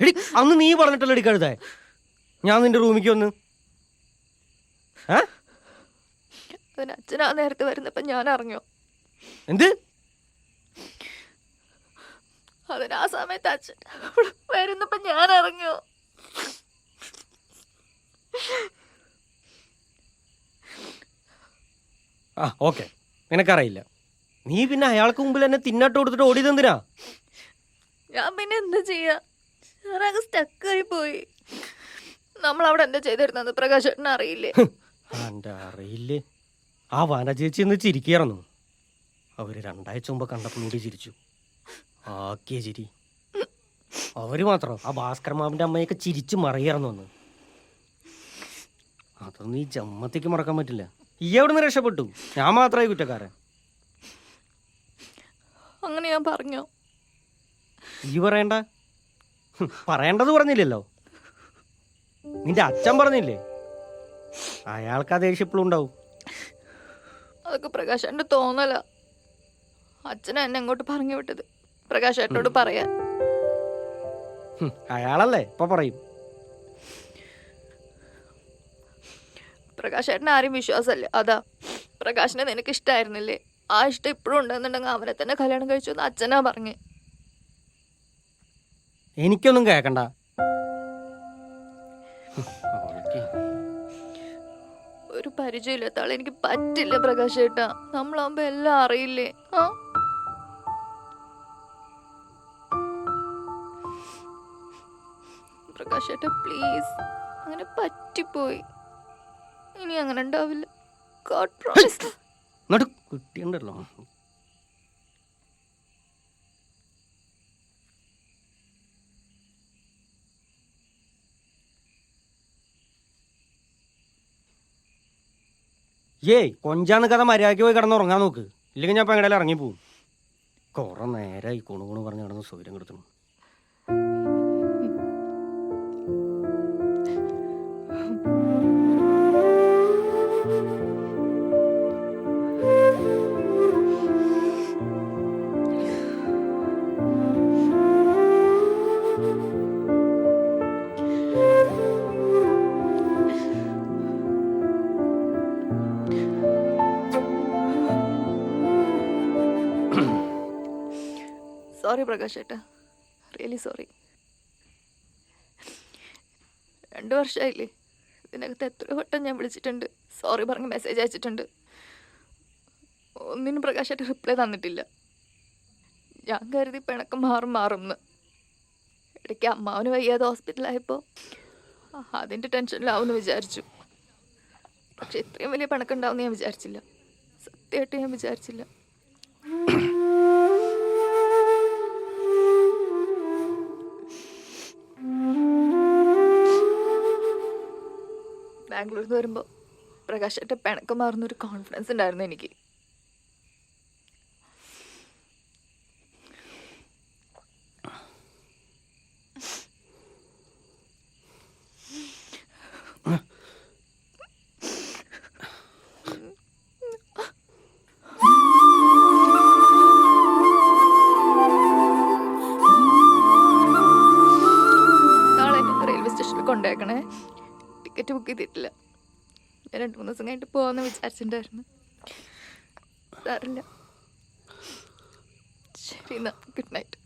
എടി അന്ന് നീ പറഞ്ഞിട്ടല്ലോ എടുക്കരുതേ ഞാൻ നിന്റെ റൂമിക്ക് വന്ന്. അച്ഛൻ ആ നേരത്തെ വരുന്നപ്പോ ഞാൻ അറിഞ്ഞോ. എന്ത്? അതിന് ആ സമയത്ത് അച്ഛൻ വരുന്നപ്പോ ഞാൻ അറിഞ്ഞോ. ആ ഓക്കെ. നിനക്കറിയില്ല. നീ പിന്നെ അയാൾക്ക് മുമ്പിൽ എന്നെ തിന്നാട്ട് കൊടുത്തിട്ട് ഓടിയതെന്തിനാ ഞാൻ പിന്നെ എന്താ ചെയ്യാ? ഞാനങ്ങ് സ്റ്റക്കായി പോയി നമ്മൾ അവിടെ എന്താ ചെയ്തിരുന്നത് പ്രകാശ് ചേട്ടന് അറിയില്ലേ? എന്റെ അറിയില്ലേ? ആ വന ചേച്ചി എന്ന് ചിരിക്കുകയായിരുന്നു അവർ രണ്ടാഴ്ച മുമ്പ് കണ്ടപ്പോൾ കൂടി ചിരിച്ചു. ആക്കിയ ചിരി. അവർ മാത്രം ആ ഭാസ്കർ മാമിന്റെ അമ്മയൊക്കെ ചിരിച്ചു മറിയായിരുന്നു അന്ന്. അതൊന്നും ഈ ജമ്മത്തേക്ക് മറക്കാൻ പറ്റില്ല. ഈ എവിടുന്ന് രക്ഷപ്പെട്ടു? ഞാൻ മാത്രമായി കുറ്റക്കാരൻ. അങ്ങനെ ഞാൻ പറഞ്ഞു. ഈ പറയണ്ട. പറയേണ്ടത് പറഞ്ഞില്ലല്ലോ. നിന്റെ അച്ഛൻ പറഞ്ഞില്ലേ? അയാൾക്ക് ആ ദേഷ്യം ഇപ്പോഴും ഉണ്ടാവും. അതൊക്കെ പ്രകാശ് ചേട്ടന്റെ തോന്നല. അച്ഛനെ എന്നെ അങ്ങോട്ട് പറഞ്ഞു വിട്ടത്. പ്രകാശേട്ടനോട് പറയാൻ. അയാളല്ലേ? ഇപ്പൊ പറയും. പ്രകാശ് ചേട്ടന് ആരും വിശ്വാസമല്ല. അതാ പ്രകാശിനെ നിനക്ക് ഇഷ്ടമായിരുന്നില്ലേ ആ ഇഷ്ടം ഇപ്പോഴും ഉണ്ടെന്നുണ്ടെങ്കിൽ അവനെ തന്നെ കല്യാണം കഴിച്ചു എന്ന് അച്ഛനാ പറഞ്ഞു. എനിക്കൊന്നും കേക്കണ്ട. ഒരു പരിചയമില്ലാത്ത ആളെ എനിക്ക് പറ്റില്ല പ്രകാശ് ഏട്ടാ. നമ്മളാവുമ്പോ എല്ലാം അറിയില്ലേ? ആ? പ്രകാശ് ഏട്ടാ പ്ലീസ് അങ്ങനെ പറ്റിപ്പോയി. ഇനി അങ്ങനെ ഉണ്ടാവില്ല. ഗോഡ് പ്രോമിസ് കിട്ടിയുണ്ടല്ലോ. ഏയ് കൊഞ്ചാന്ന് കഥ മര്യാദയ്ക്ക് പോയി കിടന്ന് ഉറങ്ങാൻ നോക്ക്. ഇല്ലെങ്കിൽ ഞാൻ ഇപ്പം എങ്ങടെയും ഇറങ്ങിപ്പോവും. കുറെ നേരമായി കുണു കുണു പറഞ്ഞ് കിടന്ന് സൗകര്യം കൊടുത്തു സോറി പ്രകാശ് ഏട്ടാ. റിയലി സോറി രണ്ട് വർഷമായില്ലേ ഇതിനകത്ത് എത്ര വട്ടം ഞാൻ വിളിച്ചിട്ടുണ്ട്. സോറി പറഞ്ഞ് മെസ്സേജ് അയച്ചിട്ടുണ്ട്. ഒന്നിനും പ്രകാശ് ചേട്ടൻ റിപ്ലൈ തന്നിട്ടില്ല. ഞാൻ കരുതി പിണക്കം മാറും മാറും എന്ന് ഇടയ്ക്ക് അമ്മാവന് വയ്യാതെ ഹോസ്പിറ്റലായപ്പോൾ അതിന്റെ ടെൻഷനിലാവുമെന്ന് വിചാരിച്ചു. പക്ഷെ ഇത്രയും വലിയ പിണക്കുണ്ടാവും ഞാൻ വിചാരിച്ചില്ല. സത്യമായിട്ട് ഞാൻ വിചാരിച്ചില്ല. ബാംഗ്ലൂരിൽ നിന്ന് വരുമ്പോൾ പ്രകാശേട്ട പിണക്കം മാറുന്നൊരു കോൺഫിഡൻസ് ഉണ്ടായിരുന്നു എനിക്ക്. നാളെ ടിക്കറ്റ് ബുക്ക് ചെയ്തിട്ടില്ല ഞാൻ രണ്ട് മൂന്ന് ദിവസം കഴിഞ്ഞിട്ട് പോകാമെന്ന് വിചാരിച്ചിട്ടുണ്ടായിരുന്നു സാറില്ല ശരി എന്നാ. Good night